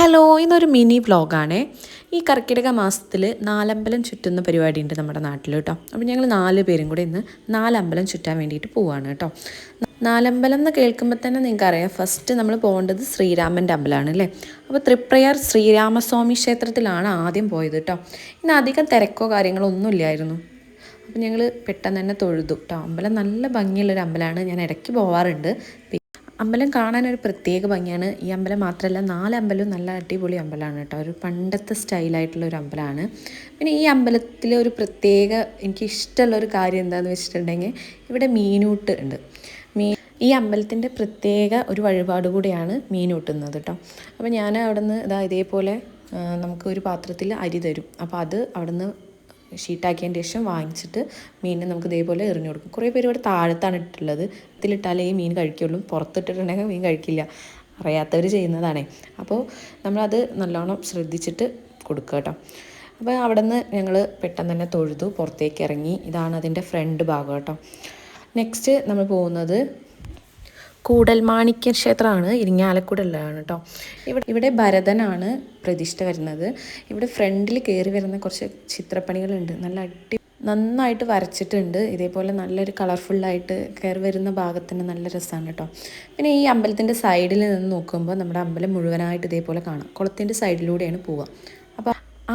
Hello ഇന്നൊരു mini വ്ളോഗാണേ. ഈ കർക്കിടക മാസത്തിൽ നാലമ്പലം ചുറ്റുന്ന പരിപാടി ഉണ്ട് നമ്മുടെ നാട്ടിൽ കേട്ടോ. അപ്പോൾ ഞങ്ങൾ നാല് പേരും കൂടെ ഇന്ന് നാലമ്പലം ചുറ്റാൻ വേണ്ടിയിട്ട് പോവാണ് കേട്ടോ. നാലമ്പലം എന്ന് കേൾക്കുമ്പോൾ തന്നെ നിങ്ങൾക്കറിയാം ഫസ്റ്റ് നമ്മൾ പോകേണ്ടത് ശ്രീരാമന്റെ അമ്പലമാണ് അല്ലേ? അപ്പോൾ തൃപ്രയാർ ശ്രീരാമസ്വാമി ക്ഷേത്രത്തിലാണ് ആദ്യം പോയത് കേട്ടോ. ഇന്ന് അധികം തിരക്കോ കാര്യങ്ങളോ ഒന്നുമില്ലായിരുന്നു അപ്പോൾ ഞങ്ങൾ പെട്ടെന്ന് തന്നെ തൊഴുതു കേട്ടോ. അമ്പലം നല്ല ഭംഗിയുള്ളൊരു അമ്പലമാണ്. ഞാൻ ഇടയ്ക്ക് പോവാറുണ്ട്. അമ്പലം കാണാൻ ഒരു പ്രത്യേക ഭംഗിയാണ്. ഈ അമ്പലം മാത്രമല്ല നാല് അമ്പലവും നല്ല അടിപൊളി അമ്പലമാണ് കേട്ടോ. ഒരു പണ്ടത്തെ സ്റ്റൈലായിട്ടുള്ള ഒരു അമ്പലമാണ്. പിന്നെ ഈ അമ്പലത്തിലെ ഒരു പ്രത്യേക എനിക്ക് ഇഷ്ടമുള്ള ഒരു കാര്യം എന്താണെന്ന് വെച്ചിട്ടുണ്ടെങ്കിൽ ഇവിടെ മീനൂട്ട് ഉണ്ട്. മീൻ ഈ അമ്പലത്തിന്റെ പ്രത്യേക ഒരു വഴിപാട് കൂടിയാണ് മീനൂട്ടുന്നത് കേട്ടോ. അപ്പോൾ ഞാൻ അവിടെ നിന്ന് ഇതാ ഇതേപോലെ നമുക്ക് ഒരു പാത്രത്തിൽ അരി തരും. അപ്പോൾ അത് അവിടെ നിന്ന് ഷീറ്റാക്കിയതിന് ശേഷം വാങ്ങിച്ചിട്ട് മീനിനെ നമുക്ക് ഇതേപോലെ എറിഞ്ഞു കൊടുക്കും. കുറേ പേര് ഇവിടെ താഴത്താണ് ഇട്ടിട്ടുള്ളത്. ഇതിലിട്ടാലേ ഈ മീൻ കഴിക്കുള്ളൂ. പുറത്തിട്ടിട്ടുണ്ടെങ്കിൽ മീൻ കഴിക്കില്ല. അറിയാത്തവർ ചെയ്യുന്നതാണേ. അപ്പോൾ നമ്മളത് നല്ലോണം ശ്രദ്ധിച്ചിട്ട് കൊടുക്കുക കേട്ടോ. അപ്പോൾ അവിടെ നിന്ന് ഞങ്ങൾ പെട്ടെന്ന് തന്നെ തൊഴുതു. പുറത്തേക്ക് ഇറങ്ങി. ഇതാണ് അതിന്റെ ഫ്രണ്ട് ഭാഗം കേട്ടോ. നെക്സ്റ്റ് നമ്മൾ പോകുന്നത് കൂടൽമാണിക്യ ക്ഷേത്രമാണ് ഇരിങ്ങാലക്കുടലാണ് കേട്ടോ ഇവിടെ ഇവിടെ ഭരതനാണ് പ്രതിഷ്ഠ വരുന്നത്. ഇവിടെ ഫ്രണ്ടിൽ കയറി വരുന്ന കുറച്ച് ചിത്രപ്പണികളുണ്ട്. നല്ല അടി നന്നായിട്ട് വരച്ചിട്ടുണ്ട്. ഇതേപോലെ നല്ലൊരു കളർഫുള്ളായിട്ട് കയറി വരുന്ന ഭാഗത്തിന് നല്ല രസമാണ് കേട്ടോ പിന്നെ ഈ അമ്പലത്തിന്റെ സൈഡിൽ നിന്ന് നോക്കുമ്പോൾ നമ്മുടെ അമ്പലം മുഴുവനായിട്ട് ഇതേപോലെ കാണാം. കുളത്തിന്റെ സൈഡിലൂടെയാണ് പോവുക.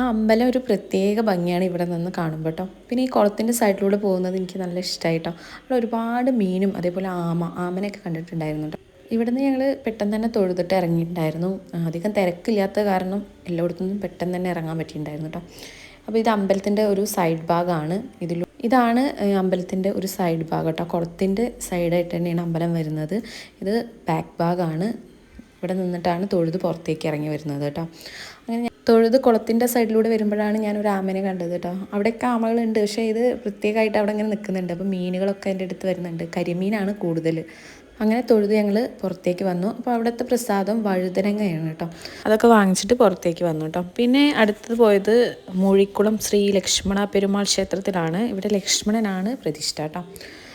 അമ്പലം ഒരു പ്രത്യേക ഭംഗിയാണ് ഇവിടെ നിന്ന് കാണുമ്പോൾ കേട്ടോ പിന്നെ ഈ കുളത്തിന്റെ സൈഡിലൂടെ പോകുന്നത് എനിക്ക് നല്ല ഇഷ്ടമായിട്ടോ അവിടെ ഒരുപാട് മീനും അതേപോലെ ആമ ആമനെയൊക്കെ കണ്ടിട്ടുണ്ടായിരുന്നു കേട്ടോ ഇവിടെ നിന്ന് ഞങ്ങൾ പെട്ടെന്ന് തന്നെ തൊഴുതിട്ട് ഇറങ്ങിയിട്ടുണ്ടായിരുന്നു. അധികം തിരക്കില്ലാത്ത കാരണം എല്ലായിടത്തുനിന്നും പെട്ടെന്ന് തന്നെ ഇറങ്ങാൻ പറ്റിയിട്ടുണ്ടായിരുന്നു കേട്ടോ അപ്പോൾ ഇത് അമ്പലത്തിന്റെ ഒരു സൈഡ് ഭാഗമാണ് ഇതിൽ ഇതാണ് അമ്പലത്തിന്റെ ഒരു സൈഡ് ഭാഗം കേട്ടോ കുളത്തിന്റെ സൈഡായിട്ട് തന്നെയാണ് അമ്പലം വരുന്നത്. ഇത് ബാക്ക് ഭാഗമാണ് ഇവിടെ നിന്നിട്ടാണ് തൊഴുത് പുറത്തേക്ക് ഇറങ്ങി വരുന്നത് കേട്ടോ അങ്ങനെ തൊഴുത് കുളത്തിന്റെ സൈഡിലൂടെ വരുമ്പോഴാണ് ഞാൻ ഒരു ആമനെ കണ്ടത് കേട്ടോ. അവിടെയൊക്കെ ആമകളുണ്ട്. പക്ഷേ ഇത് പ്രത്യേകമായിട്ട് അവിടെ ഇങ്ങനെ നിൽക്കുന്നുണ്ട്. അപ്പോൾ മീനുകളൊക്കെ എന്റെ അടുത്ത് വരുന്നുണ്ട്. കരിമീനാണ് കൂടുതൽ. അങ്ങനെ തൊഴുത് ഞങ്ങൾ പുറത്തേക്ക് വന്നു. അപ്പോൾ അവിടുത്തെ പ്രസാദം വഴുതനങ്ങയാണ് കേട്ടോ. അതൊക്കെ വാങ്ങിച്ചിട്ട് പുറത്തേക്ക് വന്നു കേട്ടോ. പിന്നെ അടുത്തത് പോയത് മൂഴിക്കുളം ശ്രീ ലക്ഷ്മണ പെരുമാൾ ക്ഷേത്രത്തിലാണ്. ഇവിടെ ലക്ഷ്മണനാണ് പ്രതിഷ്ഠ കേട്ടോ.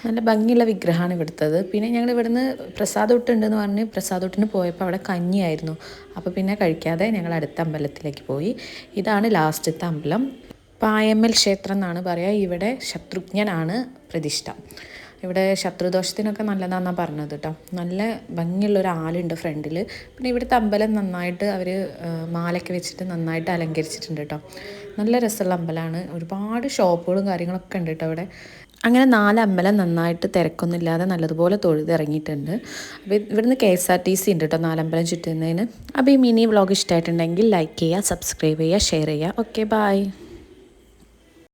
നല്ല ഭംഗിയുള്ള വിഗ്രഹമാണ് ഇവിടുത്തത്. പിന്നെ ഞങ്ങൾ ഇവിടുന്ന് പ്രസാദോട്ടുണ്ടെന്ന് പറഞ്ഞ് പ്രസാദോട്ടിന് പോയപ്പോൾ അവിടെ കഞ്ഞിയായിരുന്നു. അപ്പോൾ പിന്നെ കഴിക്കാതെ ഞങ്ങൾ അടുത്ത അമ്പലത്തിലേക്ക് പോയി. ഇതാണ് ലാസ്റ്റത്തെ അമ്പലം. പായമ്മൽ ക്ഷേത്രം എന്നാണ് പറയുക. ഇവിടെ ശത്രുഘ്നനാണ് പ്രതിഷ്ഠ. ഇവിടെ ശത്രുദോഷത്തിനൊക്കെ നല്ലതാണെന്നാണ് പറഞ്ഞത് കേട്ടോ. നല്ല ഭംഗിയുള്ള ഒരു ആളുണ്ട് ഫ്രണ്ടിൽ. പിന്നെ ഇവിടുത്തെ അമ്പലം നന്നായിട്ട് അവർ മാലയൊക്കെ വെച്ചിട്ട് നന്നായിട്ട് അലങ്കരിച്ചിട്ടുണ്ട് കേട്ടോ. നല്ല രസമുള്ള അമ്പലമാണ്. ഒരുപാട് ഷോപ്പുകളും കാര്യങ്ങളൊക്കെ ഉണ്ട് കേട്ടോ അവിടെ. അങ്ങനെ നാല് അമ്പലം നന്നായിട്ട് തിരക്കൊന്നുമില്ലാതെ നല്ലതുപോലെ തൊഴുതിറങ്ങിയിട്ടുണ്ട്. അപ്പോൾ ഇവിടുന്ന് K S R T C ഉണ്ട് കേട്ടോ നാലമ്പലം ചുറ്റുന്നതിന്. അപ്പോൾ ഈ മിനി വ്ളോഗ് ഇഷ്ടമായിട്ടുണ്ടെങ്കിൽ ലൈക്ക് ചെയ്യുക സബ്സ്ക്രൈബ് ചെയ്യുക ഷെയർ ചെയ്യുക. Okay bye